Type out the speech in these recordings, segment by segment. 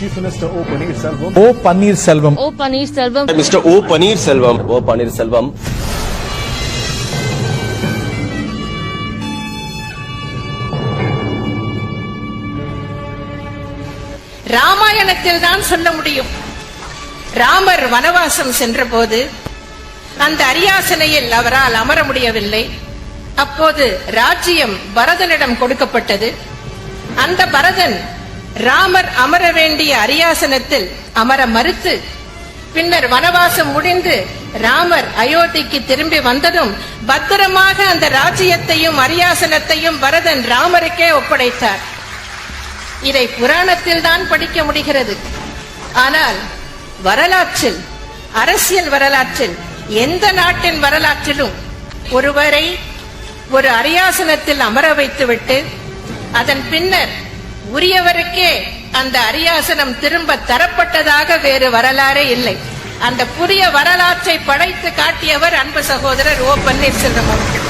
Chief Minister O. Pannirselvam. ஓ Panneerselvam O Pannirselvam. Mr. O. Paneerselvam. O. Paneerselvam. ராமாயணத்தில் தான் சொல்ல முடியும் ராமர் வனவாசம் சென்றபோது அந்த அரியாசனையில் அவரால் அமர முடியவில்லை அப்போது ராஜ்யம் பரதனிடம் கொடுக்கப்பட்டது அந்த பரதன் ராமர் அமர வேண்டிய அரியாசனத்தில் அமர மறுத்து பின்னர் வனவாசம் முடிந்து ராமர் அயோத்திக்கு திரும்பி வந்ததும் பத்திரமாக அந்த ராஜ்யத்தையும் அரியாசனத்தையும் பரதன் ராமருக்கே ஒப்படைத்தார். இதை புராணத்தில் தான் படிக்க முடிகிறது. ஆனால் வரலாற்றில் அரசியல் வரலாற்றில் எந்த நாட்டின் வரலாற்றிலும் ஒருவரை ஒரு அரியாசனத்தில் அமர வைத்துவிட்டு அதன் பின்னர் உரியவருக்கே அந்த அரியாசனம் திரும்ப தரப்பட்டதாக வேறு வரலாறே இல்லை. அந்த புதிய வரலாற்றை படைத்து காட்டியவர் அன்பு சகோதரர் ஓ பன்னீர்செல்வம் அவர்கள்.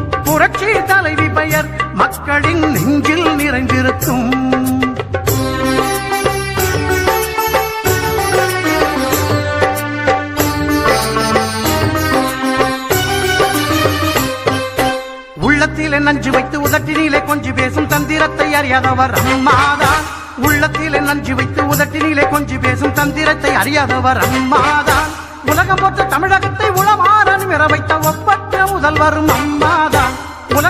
புரட்சி தலைவி பெயர் மக்களின் நெஞ்சில் நிறைந்திருக்கும். உள்ளத்திலே நஞ்சு வைத்து உதட்டினிலே கொஞ்சி பேசும் தந்திரத்தை அறியாதவர் அம்மாதான் உள்ளத்திலே நஞ்சு வைத்து உதட்டினிலே கொஞ்சி பேசும் தந்திரத்தை அறியாதவர் அம்மாதான் உலகம் போற்ற தமிழகத்தை உளமாறன் நிமிர வைத்த ஒப்பற்ற முதல்வரும் அம்மாதான்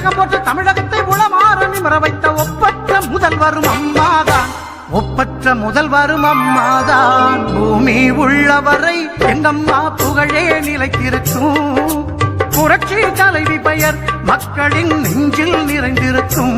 தமிழகம் போற்ற தமிழகத்தை உளமாற நிமிர வைத்த ஒப்பற்ற முதல்வரும் அம்மாதான். ஒப்பற்ற முதல்வரும் அம்மாதான். பூமி உள்ளவரை எங்கம்மா புகழே நிலைத்திருக்கும் புரட்சி தலைவி பெயர் மக்களின் நெஞ்சில் நிறைந்திருக்கும்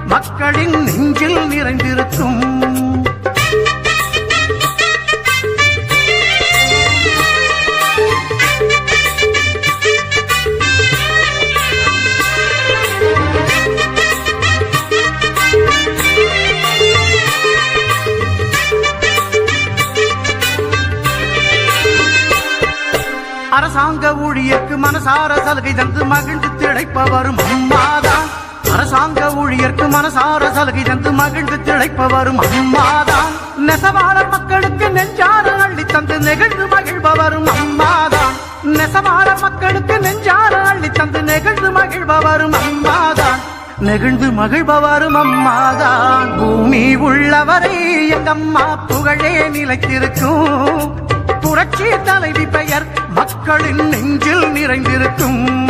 மக்களின் நெஞ்சில் நிறைந்திருக்கும். அரசாங்க ஊழியர்க்கு மனசார சலுகை தந்து மகிழ்ந்து திளைப்பவரும் அம்மாதான். அரசாங்க ஊழியர்க்கு மனசார சலுகை தந்து மகிழ்ந்து திளைப்பவரும் அம்மாதான். நெசவாளர் மக்களுக்கு நெஞ்சார அள்ளி தந்து நெகிழ்ந்து மகிழ்பவரும் அம்மாதான். நெசவாளர் மக்களுக்கு நெஞ்சார அள்ளி தந்து நெகிழ்ந்து மகிழ்பவரும் அம்மாதான். நெகிழ்ந்து மகிழ்பவரும் அம்மாதான். பூமி உள்ளவரை எங்கம்மா புகழே நிலைத்திருக்கும். புரட்சி தலைவி பெயர் மக்களின் நெஞ்சில் நிறைந்திருக்கும்.